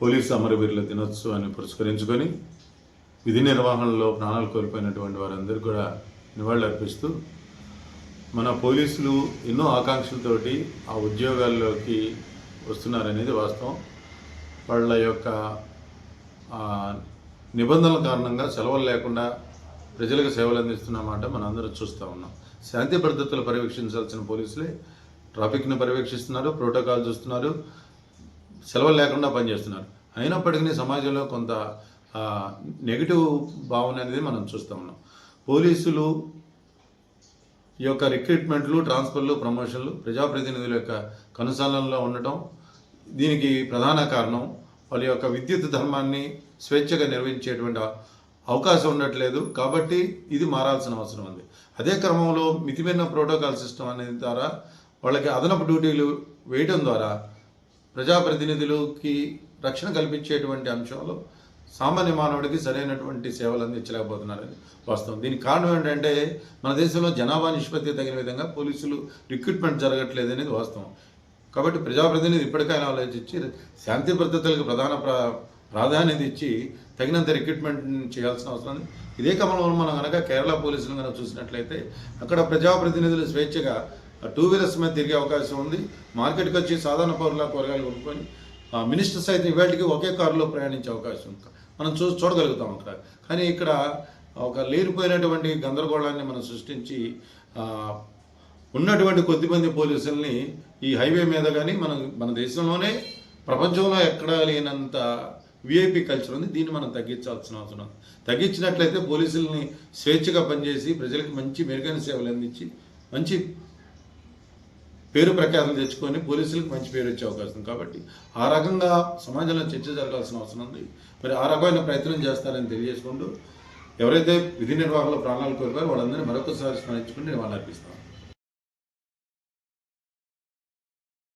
Police అమరవీరుల దినోత్సవాన్ని పురస్కరించుకొని విధి నిర్వహణలో ప్రాణాలు కోల్పోయినటువంటి వారందరూ కూడా నివాళులర్పిస్తూ మన పోలీసులు ఎన్నో ఆకాంక్షలతోటి ఆ ఉద్యోగాల్లోకి వస్తున్నారనేది వాస్తవం. వాళ్ళ యొక్క నిబంధనల కారణంగా సెలవులు లేకుండా ప్రజలకు సేవలు అందిస్తున్నమాట మనందరం చూస్తూ ఉన్నాం. శాంతి భద్రతలు పర్యవేక్షించాల్సిన పోలీసులే ట్రాఫిక్ని పర్యవేక్షిస్తున్నారు ప్రోటోకాల్ చూస్తున్నారు. సెలవులు లేకుండా పనిచేస్తున్నారు అయినప్పటికీ సమాజంలో కొంత నెగిటివ్ భావన అనేది మనం చూస్తూ ఉన్నాం. పోలీసులు ఈ యొక్క రిక్రూట్మెంట్లు ట్రాన్స్ఫర్లు ప్రమోషన్లు ప్రజాప్రతినిధుల యొక్క కనుసరణలో ఉండటం దీనికి ప్రధాన కారణం. వాళ్ళ యొక్క విద్యుత్ ధర్మాన్ని స్వేచ్ఛగా నిర్వహించేటువంటి అవకాశం ఉండట్లేదు. కాబట్టి ఇది మారాల్సిన అవసరం ఉంది. అదే క్రమంలో మితిమీరిన ప్రోటోకాల్ సిస్టమ్ అనేది ద్వారా వాళ్ళకి అదనపు డ్యూటీలు వేయడం ద్వారా ప్రజాప్రతినిధులకి రక్షణ కల్పించేటువంటి అంశంలో సామాన్య మానవుడికి సరైనటువంటి సేవలు అందించలేకపోతున్నారని వాస్తవం. దీనికి కారణం ఏంటంటే మన దేశంలో జనాభా నిష్పత్తి తగిన విధంగా పోలీసులు రిక్రూట్మెంట్ జరగట్లేదు అనేది వాస్తవం. కాబట్టి ప్రజాప్రతినిధి ఇప్పటికైనా ఆలోచించి శాంతి భద్రతలకు ప్రధాన ప్రా ప్రాధాన్యత ఇచ్చి తగినంత రిక్రూట్మెంట్ చేయాల్సిన అవసరం ఉంది. ఇదే క్రమంలో మనం కనుక కేరళ పోలీసులు కనుక చూసినట్లయితే అక్కడ ప్రజాప్రతినిధులు స్వేచ్ఛగా టూ వీలర్స్ మీద తిరిగే అవకాశం ఉంది. మార్కెట్కి వచ్చి సాధారణ పౌరుల కూరగాయలు కొనుక్కొని మినిస్టర్ మినిస్టర్స్ అయితే ఒకే కారులో ప్రయాణించే అవకాశం ఉంది. మనం చూ చూడగలుగుతాం అక్కడ. కానీ ఇక్కడ ఒక లేనిపోయినటువంటి గందరగోళాన్ని మనం సృష్టించి ఉన్నటువంటి కొద్దిమంది పోలీసుల్ని ఈ హైవే మీద కానీ మన మన దేశంలోనే ప్రపంచంలో ఎక్కడా లేనంత విఐపి కల్చర్ ఉంది. దీన్ని మనం తగ్గించాల్సిన అవసరం తగ్గించినట్లయితే పోలీసుల్ని స్వేచ్ఛగా పనిచేసి ప్రజలకు మంచి మెరుగైన సేవలు అందించి మంచి పేరు ప్రఖ్యాతం తెచ్చుకొని పోలీసులకు మంచి పేరు వచ్చే అవకాశం. కాబట్టి ఆ రకంగా సమాజంలో చర్చ జరగాల్సిన అవసరం ఉంది. మరి ఆ రకమైన ప్రయత్నం చేస్తారని తెలియజేసుకుంటూ ఎవరైతే విధి నిర్వహణలో ప్రాణాలు కోల్పోయారో వాళ్ళందరినీ మరొకసారి స్మరించుకుని నేను వాళ్ళు అర్పిస్తాను.